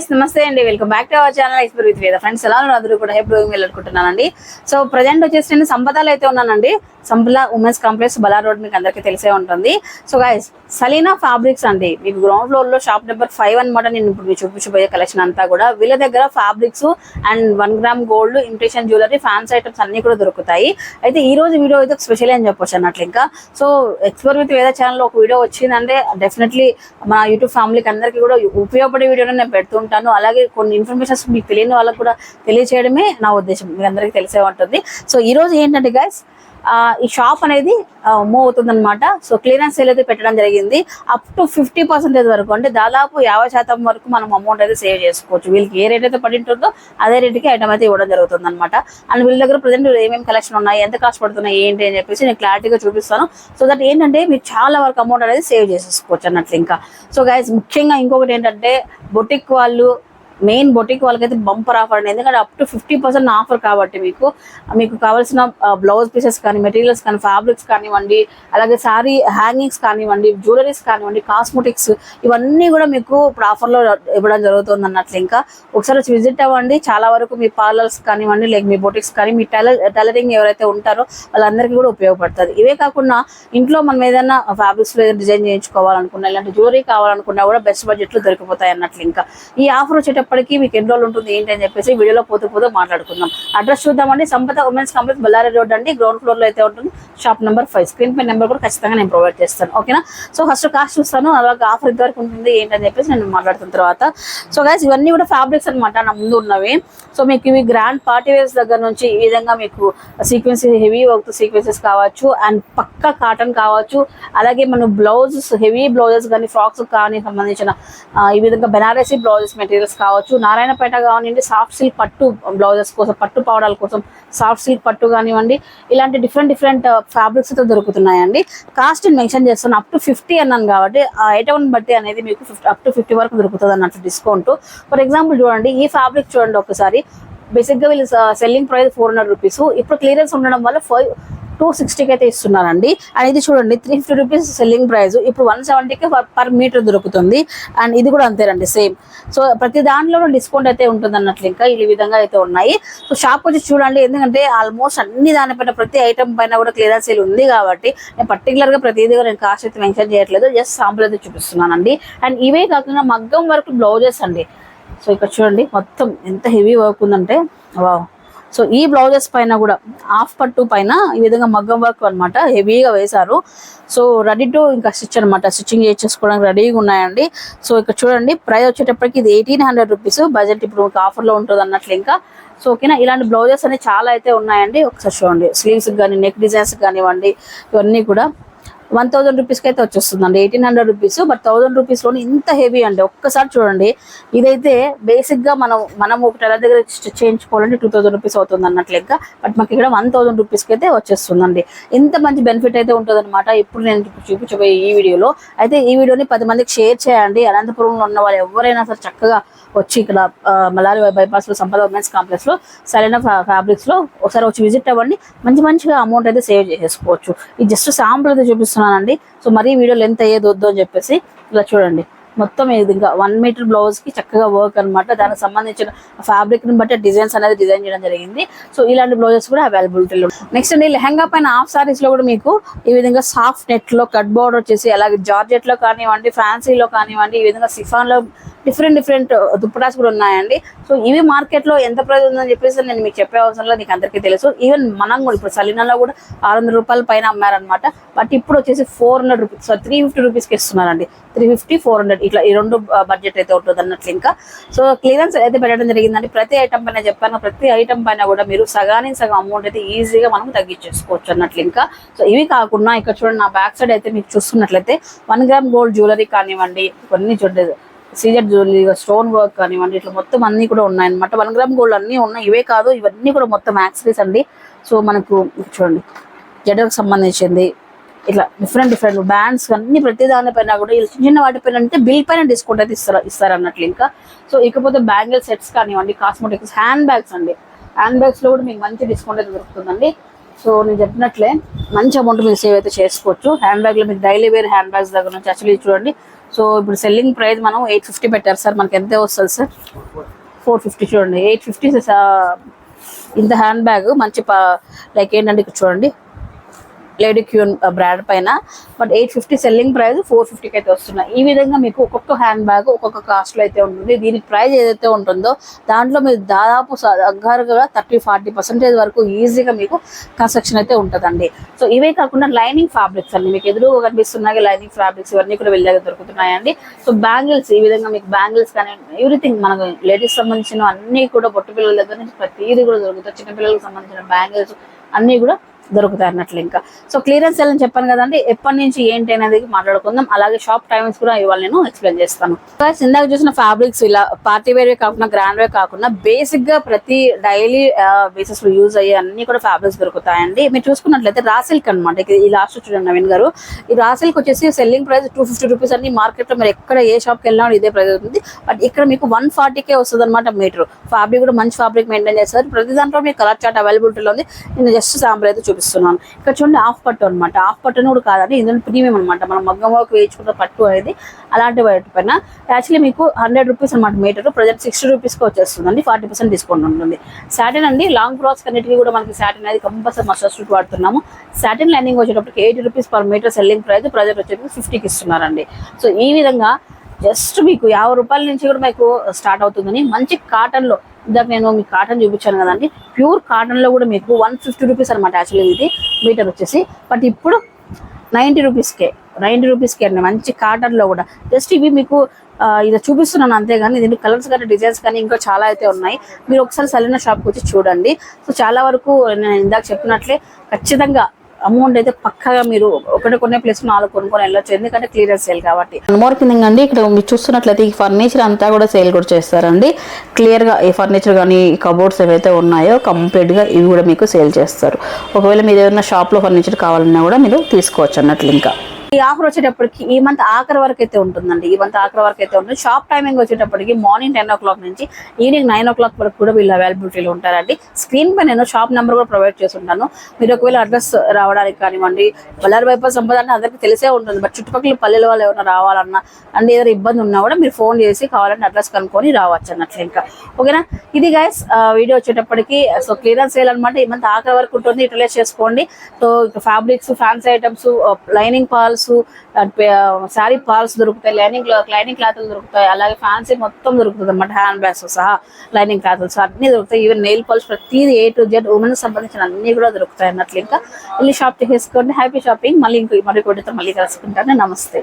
Guys నమస్తే అండి. Welcome back to our channel explore with Veda friends ఎలా ఉన్నారు? అందరూ కూడా హెప్ డూయింగ్ సో ప్రజెంట్ వచ్చేసి నేను సంపదాలు అయితే ఉన్నానండి. సంపద ఉమెన్స్ కాంప్లెక్స్ బలా రోడ్ మీకు అందరికీ తెలిసే ఉంటుంది. సో గైస్ సలీనా ఫ్యాబ్రిక్స్ అండి. మీకు గ్రౌండ్ ఫ్లోర్లో షాప్ నెంబర్ ఫైవ్ అనమాట నేను ఇప్పుడు మీకు చూపించబోయే కలెక్షన్ అంతా కూడా. వీళ్ళ దగ్గర fabrics and one gram gold imitation jewellery fancy items అన్ని కూడా దొరుకుతాయి. అయితే ఈ రోజు వీడియో అయితే స్పెషల్ అని చెప్పొచ్చు అన్నట్లు ఇంకా. So explore with Veda channel ఒక వీడియో వచ్చిందంటే డెఫినెట్లీ మా యూట్యూబ్ ఫ్యామిలీకి అందరికీ కూడా ఉపయోగపడే వీడియోని నేను పెడుతుంటాను అలాగే కొన్ని ఇన్ఫర్మేషన్స్ మీకు తెలియని వాళ్ళకి కూడా తెలియచేయడమే నా ఉద్దేశం. మీ అందరికీ తెలిసే ఉంటుంది. సో ఈ రోజు ఏంటంటే గైస్ ఈ షాప్ అనేది మూవ్ అవుతుంది అనమాట సో క్లియరెన్స్ సేల్ అయితే పెట్టడం జరిగింది. అప్ టు ఫిఫ్టీ పర్సెంటేజ్ వరకు అంటే దాదాపు యాభై శాతం వరకు మనం అమౌంట్ అయితే సేవ్ చేసుకోవచ్చు. వీళ్ళకి ఏ రేట్ అయితే పడి ఉంటుందో అదే రేట్కి ఐటమ్ అయితే ఇవ్వడం జరుగుతుంది అనమాట అండ్ వీళ్ళ దగ్గర ప్రజెంట్ ఏమేమి కలెక్షన్ ఉన్నాయి ఎంత కాస్ట్ పడుతున్నాయి ఏంటి అని చెప్పేసి నేను క్లారిటీగా చూపిస్తాను. సో దట్ ఏంటంటే మీరు చాలా వరకు అమౌంట్ అనేది సేవ్ చేసేసుకోవచ్చు అన్నట్లు ఇంకా. సో గైస్ ముఖ్యంగా ఇంకొకటి ఏంటంటే బొటిక్ వాళ్ళు మెయిన్ బొటిక్ వాళ్ళకైతే బంపర్ ఆఫర్ అండి. ఎందుకంటే up to fifty percent offer కాబట్టి మీకు మీకు కావాల్సిన బ్లౌజ్ పీసెస్ కానీ మెటీరియల్స్ కానీ ఫ్యాబ్రిక్స్ కానివ్వండి అలాగే శారీ హ్యాంగింగ్స్ కానివ్వండి జ్యువెలరీస్ కానివ్వండి కాస్మెటిక్స్ ఇవన్నీ కూడా మీకు ఇప్పుడు ఆఫర్లో ఇవ్వడం జరుగుతుంది అన్నట్లు. ఇంకా ఒకసారి వచ్చి విజిట్ అవ్వండి. చాలా వరకు మీ పార్లర్స్ కానివ్వండి లేక మీ బొటిక్స్ కానీ మీ టైలర్ టైలరింగ్ ఎవరైతే ఉంటారో వాళ్ళందరికీ కూడా ఉపయోగపడుతుంది. ఇవే కాకుండా ఇంట్లో మనం ఏదైనా ఫ్యాబ్రిక్స్ డిజైన్ చేయించుకోవాలనుకున్నా ఇలాంటి జ్యువెలరీ కావాలనుకున్నా కూడా బెస్ట్ బడ్జెట్లో దొరికిపోతాయి అన్నట్లు. ఇంకా ఈ ఆఫర్ వచ్చేటప్పుడు ఎప్పటికీ మీకు ఎన్ని రోజులు ఉంటుంది ఏంటి అని చెప్పేసి వీడియోలో పోతూ పోతూ మాట్లాడుకుందాం. అడ్రస్ చూద్దామండి. Sampada women's complex Ballari road అండి. గ్రౌండ్ ఫ్లోర్లో అయితే ఉంటుంది. షాప్ నెంబర్ ఫైవ్ స్క్రీన్ పై నెంబర్ కూడా ఖచ్చితంగా నేను ప్రొవైడ్ చేస్తాను. ఓకేనా సో ఫస్ట్ కాస్ట్ చూస్తాను. అలాగే ఆఫర్ ఇంతవరకు ఉంటుంది ఏంటని చెప్పేసి నేను మాట్లాడుతున్న తర్వాత. సో గైస్ ఇవన్నీ కూడా ఫ్యాబ్రిక్స్ అనమాట నా ముందు ఉన్నవి. సో మీకు ఇవి గ్రాండ్ పార్టీ వేర్స్ దగ్గర నుంచి ఈ విధంగా మీకు సీక్వెన్స్ హెవీ వర్క్ సీక్వెన్సెస్ కావచ్చు అండ్ పక్క కాటన్ కావచ్చు. అలాగే మనం బ్లౌజెస్ హెవీ బ్లౌజెస్ కానీ ఫ్రాక్స్ కానీ సంబంధించిన ఈ విధంగా బెనారసీ బ్లౌజెస్ మెటీరియల్స్ కావచ్చు. నారాయణపేట కానివ్వండి సాఫ్ట్ సిల్క్ పట్టు బ్లౌజెస్ కోసం పట్టు పావడాల కోసం సాఫ్ట్ సిల్క్ పట్టు కానివ్వండి ఇలాంటి డిఫరెంట్ డిఫరెంట్ ఫ్యాబ్రిక్స్తో దొరుకుతున్నాయండి. కాస్ట్ మెన్షన్ చేస్తాను అప్ టు ఫిఫ్టీ అన్నాను కాబట్టి ఆ ఐటమ్ బట్టి అనేది మీకు ఫిఫ్టీ అప్ టు ఫిఫ్టీ వరకు దొరుకుతుంది అన్నట్టు డిస్కౌంట్ ఫర్ ఎగ్జాంపుల్ చూడండి ఈ ఫ్యాబ్రిక్ చూడండి ఒకసారి. బేసిక్గా వీళ్ళు selling price four hundred rupees ఇప్పుడు క్లియరెన్స్ ఉండడం వల్ల ఫైవ్ టూ సిక్స్టీకి అయితే ఇస్తున్నారండి. అండ్ ఇది చూడండి three fifty rupees selling price ఇప్పుడు వన్ సెవెంటీకి పర్ మీటర్ దొరుకుతుంది. అండ్ ఇది కూడా అంతేనండి సేమ్ సో ప్రతి దాంట్లో డిస్కౌంట్ అయితే ఉంటుంది అన్నట్లు ఇంకా ఈ విధంగా అయితే ఉన్నాయి. సో షాప్ వచ్చి చూడండి ఎందుకంటే ఆల్మోస్ట్ అన్ని దానిపైన ప్రతి ఐటమ్ పైన కూడా క్లియరెన్స్ సేల్ ఉంది కాబట్టి నేను పర్టికులర్గా ప్రతిదీ కూడా నేను కాస్ట్ అయితే మెన్షన్ చేయట్లేదు. జస్ట్ సాంపుల్ అయితే చూపిస్తున్నానండి. అండ్ ఇవే కాకుండా మగ్గం వర్క్ బ్లౌజెస్ అండి. సో ఇక్కడ చూడండి మొత్తం ఎంత హెవీ వర్క్ ఉందంటే వావ్. సో ఈ బ్లౌజెస్ పైన కూడా హాఫ్ పట్టు పైన ఈ విధంగా మగ్గం వర్క్ అనమాట హెవీగా వేశారు. సో రెడీ టు ఇంకా స్టిచ్ అనమాట స్టిచ్చింగ్ చేసుకోవడానికి రెడీగా ఉన్నాయండి. సో ఇక్కడ చూడండి ప్రైస్ వచ్చేటప్పటికి ఇది ఎయిటీన్ హండ్రెడ్ రూపీస్ బడ్జెట్ ఇప్పుడు ఒక ఆఫర్లో ఉంటుంది అన్నట్లు ఇంకా. సో ఓకేనా ఇలాంటి బ్లౌజెస్ అనేవి చాలా అయితే ఉన్నాయండి. ఒకసారి చూడండి స్లీవ్స్ కానీ నెక్ డిజైన్స్ కానివ్వండి ఇవన్నీ కూడా వన్ థౌసండ్ రూపీస్కి అయితే వచ్చేస్తుందండి. Eighteen hundred rupees but thousand రూపీస్లోనే ఇంత హెవీ అండి. ఒక్కసారి చూడండి. ఇదైతే బేసిక్గా మనం మనం ఒక టెలర్ దగ్గర స్టిచ్ చేయించుకోవాలంటే టూ థౌసండ్ రూపీస్ అవుతుంది అన్నట్లు లెక్క. బట్ మాకు ఇక్కడ వన్ థౌసండ్ రూపీస్కి అయితే వచ్చేస్తుందండి. ఇంత మంచి బెనిఫిట్ అయితే ఉంటుంది అనమాట ఇప్పుడు నేను చూపించబోయే ఈ వీడియోలో. అయితే ఈ వీడియోని పది మందికి షేర్ చేయండి. అనంతపురంలో ఉన్న వాళ్ళు ఎవరైనా సరే చక్కగా వచ్చి ఇక్కడ మలారి బైపాస్లో సంపద ఉమెన్స్ కాంప్లెక్స్లో సరైన ఫ్యాబ్రిక్స్లో ఒకసారి వచ్చి విజిట్ అవ్వండి. మంచి మంచిగా అమౌంట్ అయితే సేవ్ చేసేసుకోవచ్చు ఇది జస్ట్ శాంపుల్ అయితే చూపిస్తున్నానండి సో మరీ వీడియో లెంత్ అయ్యేది వద్దు అని చెప్పేసి ఇలా చూడండి. మొత్తం ఇది ఇంకా వన్ మీటర్ బ్లౌజ్కి చక్కగా వర్క్ అనమాట దానికి సంబంధించిన ఫ్యాబ్రిక్ని బట్టి డిజైన్స్ అనేది డిజైన్ చేయడం జరిగింది. సో ఇలాంటి బ్లౌజెస్ కూడా అవైలబిలిటీలో నెక్స్ట్ అండి లెహంగా పైన హాఫ్ సారీస్లో కూడా మీకు ఈ విధంగా సాఫ్ట్ నెట్లో కట్ బోర్డర్ వచ్చేసి అలాగే జార్జెట్లో కానివ్వండి ఫ్యాన్సీలో కానివ్వండి ఈ విధంగా సిఫాన్లో డిఫరెంట్ డిఫరెంట్ దుప్పటాస్ కూడా ఉన్నాయండి. సో ఇవి మార్కెట్లో ఎంత ప్రైస్ ఉందని చెప్పేసి నేను మీకు చెప్పే అవసరం లేదు మీకు అందరికీ తెలుసు. ఈవెన్ మనం కూడా ఇప్పుడు సలీనాలో కూడా ఆరు వందల రూపాయల పైన అమ్మారనమాట బట్ ఇప్పుడు వచ్చేసి four hundred rupees so three fifty రూపీస్కి ఇస్తున్నారండి. త్రీ ఫిఫ్టీ ఫోర్ హండ్రెడ్ ఇట్లా ఈ రెండు బడ్జెట్ అయితే ఉంటుంది అన్నట్లు ఇంకా. సో క్లియరెన్స్ అయితే పెట్టడం జరిగిందండి. ప్రతి ఐటమ్ పైన చెప్పాను ప్రతి ఐటమ్ పైన కూడా మీరు సగానికి సగం అమౌంట్ అయితే ఈజీగా మనం తగ్గించేసుకోవచ్చు అన్నట్లు ఇంకా. సో ఇవి కాకుండా ఇక్కడ చూడండి నా బ్యాక్ సైడ్ అయితే మీకు చూసుకున్నట్లయితే వన్ గ్రామ్ గోల్డ్ జ్యువెలరీ కానివ్వండి కొన్ని చూడలేదు సీజర్ జ్యువెలరీ స్టోన్ వర్క్ కానివ్వండి ఇట్లా మొత్తం అన్ని కూడా ఉన్నాయన్నమాట. వన్ గ్రామ్ గోల్డ్ అన్ని ఉన్నాయి ఇవే కాదు ఇవన్నీ కూడా మొత్తం యాక్సరీస్ అండి. సో మనకు చూడండి జడకు సంబంధించింది ఇట్లా డిఫరెంట్ డిఫరెంట్ బ్యాండ్స్ అన్ని ప్రతి దానిపైన కూడా చిన్న చిన్న వాటిపైన అంటే బిల్ పైన డిస్కౌంట్ అయితే ఇస్తారు ఇస్తారు అన్నట్లు ఇంకా. సో ఇకపోతే బ్యాంగిల్ సెట్స్ కానివ్వండి కాస్మెటిక్స్ హ్యాండ్ బ్యాగ్స్ అండి. హ్యాండ్ బ్యాగ్స్లో కూడా మీకు మంచి డిస్కౌంట్ అయితే దొరుకుతుందండి. సో నేను చెప్పినట్లే మంచి అమౌంట్ మీరు సేవ్ అయితే చేసుకోవచ్చు. హ్యాండ్ బ్యాగ్లో మీకు డైలీ వేర్ హ్యాండ్ బ్యాగ్స్ దగ్గర నుంచి యాక్చువల్లీ చూడండి. సో ఇప్పుడు సెల్లింగ్ ప్రైస్ మనం ఎయిట్ ఫిఫ్టీ పెట్టారు సార్. మనకి ఎంత వస్తుంది సార్? ఫోర్ ఫిఫ్టీ చూడండి. ఎయిట్ ఫిఫ్టీ ఇంత హ్యాండ్ బ్యాగ్ మంచి లైక్ ఏంటంటే ఇక్కడ చూడండి. లేడీ క్యూన్ బ్రాండ్ పైన. But eight fifty selling price four ఫిఫ్టీకి అయితే వస్తున్నాయి. ఈ విధంగా మీకు ఒక్కొక్క హ్యాండ్ బ్యాగ్ ఒక్కొక్క కాస్ట్లో అయితే ఉంటుంది. దీని ప్రైస్ ఏదైతే ఉంటుందో దాంట్లో మీరు దాదాపు దగ్గరగా థర్టీ ఫార్టీ పర్సెంటేజ్ వరకు ఈజీగా మీకు కన్స్ట్రక్షన్ అయితే ఉంటుందండి. సో ఇవే కాకుండా లైనింగ్ ఫ్యాబ్రిక్స్ అండి. మీకు ఎదురు కనిపిస్తున్నాయి లైనింగ్ ఫ్యాబ్రిక్స్ ఇవన్నీ కూడా వెళ్ళే దొరుకుతున్నాయండి. సో బ్యాంగిల్స్ ఈ విధంగా మీకు బ్యాంగిల్స్ కానీ ఎవ్రీథింగ్ మనకు లేడీస్ సంబంధించిన అన్ని కూడా పొట్టు పిల్లల దగ్గర నుంచి ప్రతిదీ కూడా దొరుకుతాయి చిన్నపిల్లలకు సంబంధించిన బ్యాంగిల్స్ అన్నీ కూడా దొరుకుతాయి అన్నట్లు ఇంకా. సో క్లియరెన్స్ సెల్ అని చెప్పాను కదండి ఎప్పటి నుంచి ఏంటి అనేది మాట్లాడుకుందాం. అలాగే షాప్ టైమింగ్స్ కూడా ఇవాళ నేను ఎక్స్ప్లెయిన్ చేస్తాను. ఇందాక చూసిన ఫ్యాబ్రిక్స్ ఇలా పార్టీ వేర్ కాకుండా గ్రాండ్ వేర్ కాకుండా బేసిక్గా ప్రతి డైలీ బేసిస్లో యూజ్ అయ్యే అన్ని కూడా ఫ్యాబ్రిక్స్ దొరుకుతాయండి. మీరు చూసుకున్నట్లయితే రాసిల్క్ అనమాట ఈ లాస్ట్ చూడండి నవీన్ గారు. ఈ రాసిల్క్ వచ్చేసి selling price two fifty rupees అన్ని మార్కెట్లో మీరు ఎక్కడ ఏ షాప్కి వెళ్ళినా ఇదే ప్రైస్ అవుతుంది. బట్ ఇక్కడ మీకు వన్ ఫార్టీకే వస్తుంది అనమాట మీటర్ ఫ్యాబ్రిక్ కూడా మంచి ఫ్యాబ్రిక్ మెయింటైన్ చేస్తారు. ప్రతి దాంట్లో మీకు కలర్ చార్ట్ అవైలబిలిటీలో ఉంది. నేను జస్ట్ శాంపుల్ అయితే చూపిస్తున్నాను. ఇక్కడ చూడండి హాఫ్ పట్టు అనమాట హాఫ్ పట్టును కూడా కాదండి ఇందులో ప్రీమియం అనమాట మనం మగ్గం వేయించుకున్న పట్టు అనేది అలాంటి వాటి పైన. యాక్చువల్లీ మీకు హండ్రెడ్ రూపీస్ అనమాట మీటర్ ప్రజెంట్ సిక్స్టీ రూపీస్కి వచ్చేస్తుందండి ఫార్టీ పర్సెంట్ డిస్కౌంట్ ఉంటుంది. సాటిన్ అండి లాంగ్ ఫ్రాక్స్ అన్నిటికీ కూడా మనకి సాటిన్ అనేది కంపల్సరీ మస్ట్ సూట్ వాడుతున్నాము. సాటిన్ లైనింగ్ వచ్చేటప్పటికి eighty rupees per metre selling price present వచ్చేటప్పుడు ఫిఫ్టీకి ఇస్తున్నారండి. సో ఈ విధంగా జస్ట్ మీకు యాభై రూపాయల నుంచి కూడా మీకు స్టార్ట్ అవుతుందని మంచి కాటన్లో ఇందాక నేను మీకు కాటన్ చూపించాను కదండి ప్యూర్ కాటన్లో కూడా మీకు వన్ ఫిఫ్టీ రూపీస్ అనమాట యాక్చువల్లీ ఇది మీటర్ వచ్చేసి. బట్ ఇప్పుడు నైంటీ రూపీస్కే నైంటీ రూపీస్కే అండి మంచి కాటన్లో కూడా. జస్ట్ ఇవి మీకు ఇది చూపిస్తున్నాను అంతేగాని దీని కలర్స్ కానీ డిజైన్స్ కానీ ఇంకా చాలా అయితే ఉన్నాయి. మీరు ఒకసారి సరైన షాప్కి వచ్చి చూడండి. సో చాలా వరకు నేను ఇందాక చెప్పినట్లే ఖచ్చితంగా అమౌంట్ అయితే పక్కగా మీరు ఒకటి కొనే ప్లేస్ నాలుగు కొనుక్కొని వెళ్ళొచ్చు. ఎందుకంటే క్లియర్ సేల్ కాబట్టి. మోర్ కింద అండి ఇక్కడ మీరు చూస్తున్నట్లయితే ఈ ఫర్నిచర్ అంతా కూడా సేల్ కూడా చేస్తారండి. క్లియర్గా ఈ ఫర్నిచర్ కానీ కబోర్డ్స్ ఏవైతే ఉన్నాయో కంప్లీట్గా ఇవి కూడా మీకు సేల్ చేస్తారు. ఒకవేళ మీరు ఏదైనా షాప్లో ఫర్నిచర్ కావాలన్నా కూడా మీరు తీసుకోవచ్చు అన్నట్లు ఇంకా. ఈ ఆఫర్ వచ్చేటప్పటికి ఈ మంత్ ఆఖరి వరకు అయితే ఉంటుందండి. ఈ మంత్ ఆఖరి వరకు అయితే ఉంటుంది. షాప్ టైమింగ్ వచ్చేటప్పటికి మార్నింగ్ టెన్ ఓ క్లాక్ నుంచి ఈవినింగ్ నైన్ ఓ క్లాక్ వరకు కూడా వీళ్ళు అవైలబిలిటీలో ఉంటారండి. స్క్రీన్ పై నేను షాప్ నెంబర్ కూడా ప్రొవైడ్ చేసి ఉంటాను మీరు ఒకవేళ అడ్రస్ రావడానికి కానివ్వండి బళ్ళారి బైపాస్ సంపద అంటే అందరికీ తెలిసే ఉంటుంది. బట్ చుట్టుపక్కల పల్లెల వాళ్ళు ఎవరైనా రావాలన్నా అండ్ ఏదైనా ఇబ్బంది ఉన్నా కూడా మీరు ఫోన్ చేసి కావాలంటే అడ్రస్ కనుక్కొని రావచ్చు అన్నట్లు ఇంకా. ఓకేనా ఇది గైస్ వీడియో వచ్చేటప్పటికి సో క్లియరెన్స్ సేల్ అనమాట ఈ మంత్ ఆఖరి వరకు ఉంటుంది. యూటిలైజ్ చేసుకోండి. So fabrics fancy items lining falls sari falls దొరుకుతాయి లైనింగ్ లైనింగ్ క్లాత్లు దొరుకుతాయి అలాగే ఫ్యాన్సీ మొత్తం దొరుకుతుంది అన్నమాట హ్యాండ్ బ్యాగ్స్ సహా లైనింగ్ క్లాత్స్ అన్ని దొరుకుతాయి. ఈవెన్ నెయిల్ పాల్స్ ప్రతిదీ ఏ టు జెడ్ ఉమెన్ సంబంధించిన అన్ని కూడా దొరుకుతాయి అన్నట్లు ఇంకా. వెళ్ళి షాప్ చేసుకోండి హ్యాపీ షాపింగ్ మళ్ళీ ఇంకో మరి కొద్దితో మళ్ళీ కలుసుకుంటాను. నమస్తే.